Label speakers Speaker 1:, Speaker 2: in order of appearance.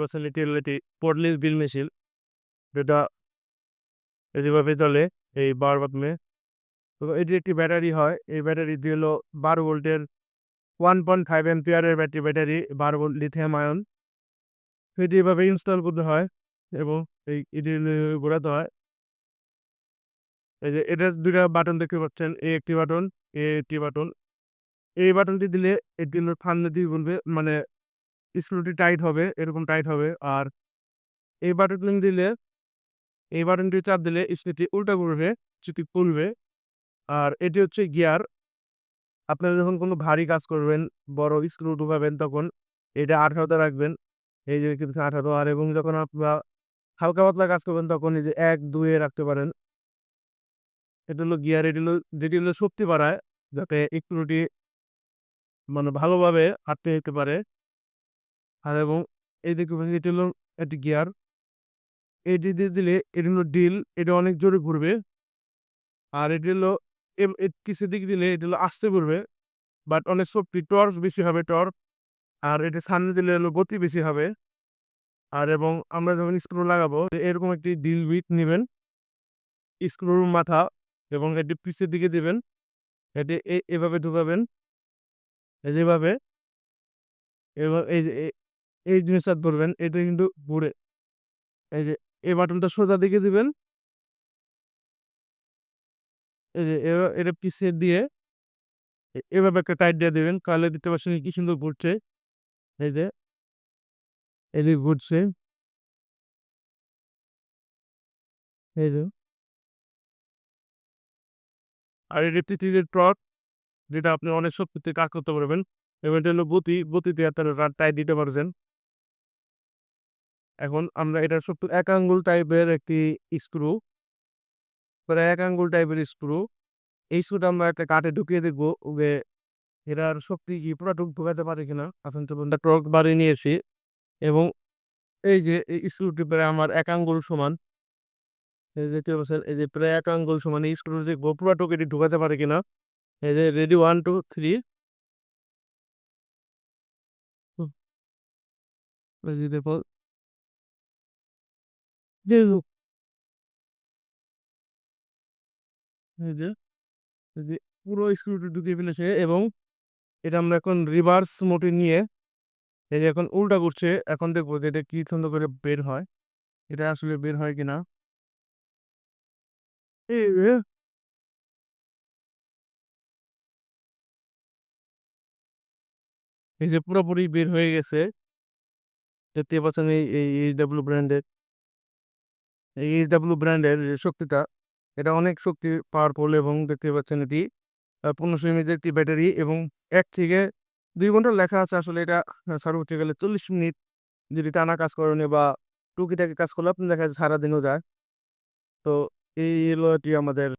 Speaker 1: পাচ্ছেন এটি হলো এটি পোর্টলিস বিল মেশিন। যেটা যেভাবে চলে এই বার তো এটি একটি ব্যাটারি হয়। এই ব্যাটারি দিয়ে হলো বারো ভোল্টের ওয়ান পয়েন্ট ফাইভ এম্পিয়ারের ব্যাটারি। ব্যাটারি বারো ভোল্ট লিথিয়াম আয়ন। এটি এভাবে ইনস্টল করতে হয় এবং এই এটি ঘোরাতে হয়। এই যে এটা দুটা বাটন দেখতে পাচ্ছেন। এই একটি বাটন, এ একটি বাটন। এই বাটনটি দিলে এটি ঠান্ডা দিয়ে বলবে মানে স্ক্রুটি টাইট হবে, এরকম টাইট হবে। আর এই বাটন দিলে, এই বাটনটি চাপ দিলে স্ক্রুটি উল্টা করবে যদি খুলবে। আর এটি হচ্ছে গিয়ার আপনারা যখন কোনো ভারী কাজ করবেন, বড় স্ক্রু ঢুকাবেন তখন এটা আঠারোতে রাখবেন। এই যে কিন্তু আঠারো। আর এবং যখন আপনারা হালকা পাতলা কাজ করবেন তখন এই যে এক দুয়ে রাখতে পারেন। এটা হলো গিয়ার এটি হলো, যেটি হলো শক্তি বাড়ায়, যাতে স্ক্রুটি মানে ভালোভাবে আটকে যেতে পারে। আর এবং এই দেখতে পাচ্ছি এটি হলো একটি গিয়ার। এটি দিয়ে দিলে এটি হলো ডিল, এটা অনেক জোরে ঘুরবে। আর এটি হলো কিছু দিক দিলে এটি হলো আসতে ঘুরবে বাট অনেক শক্তি, টর্ক বেশি হবে, টর্ক। আর এটি সামনে দিলে হলো গতি বেশি হবে। আর এবং আমরা যখন স্ক্রু লাগাবো এরকম একটি ডিল উইথ নেবেন। স্ক্রুর মাথা এবং এটি পিছের দিকে দেবেন। এটি এভাবে ঢুকাবেন। যেভাবে এবার এই যে এই জিনিসটা ধরবেন, এটা কিন্তু ঘুরে এই যে, এই বাটনটা সোজা দিকে দিবেন। এই যে এটা পিছিয়ে দিয়ে এভাবে একটা টাইট দিয়ে দেবেন কালে দিতে পারছেন কি সুন্দর ঘুরছে। এই যে এই যে ঘুরছে। এই যে। আর এটি পৃথিবীর ট্রক যেটা আপনি অনেক শক্তিতে কাজ করতে পারবেন, এবং এটা হলো গতি গতিতে আপনারা টাইট দিতে পারছেন এখন আমরা এটা সত্য এক আঙ্গুল টাইপের একটি স্ক্রু প্রায় এক আঙ্গুল টাইপের স্ক্রু এই স্ক্রুটা আমরা একটা কাঠে ঢুকিয়ে দেখব, ওকে এটার শক্তি কি পুরো ঢুক ঢুকাতে পারে কিনা এখন তো টর্ক বাড়িয়ে নিয়েছি এবং এই যে এই স্ক্রুটি প্রায় আমার এক আঙ্গুল সমান, এই যে এই যে প্রায় এক আঙ্গুল সমান, এই স্ক্রু দেখব পুরো টুক এটি ঢুকাতে পারে কিনা, এই যে রেডি ওয়ান টু থ্রি দেখো এই এই যে পুরো স্ক্রুটি ঢুকিয়ে ফেলেছে এবং এটা আমরা এখন রিভার্স মোটে নিয়ে এই যে এখন উল্টা করছে, এখন দেখব যে এটা কি সুন্দর করে বের হয়। এটা আসলে বের হয় কিনা? এই যে এই পুরোপুরি বের হয়ে গেছে। দেখতে পাচ্ছেন এই এইচ ডাব্লিউ ব্র্যান্ডের এই এইচ ডাব্লিউ ব্র্যান্ডের যে শক্তিটা, এটা অনেক শক্তি পাওয়ারফুল এবং দেখতে পাচ্ছেন এটি পনেরোশো এমএজের একটি ব্যাটারি এবং এক থেকে দুই ঘণ্টা লেখা আছে আসলে এটা সর্বোচ্চ গেলে চল্লিশ মিনিট যদি টানা কাজ করেনি বা টুকিটাকি কাজ করলে আপনি দেখা যায় সারাদিনও যায়। তো এই হলো এটি আমাদের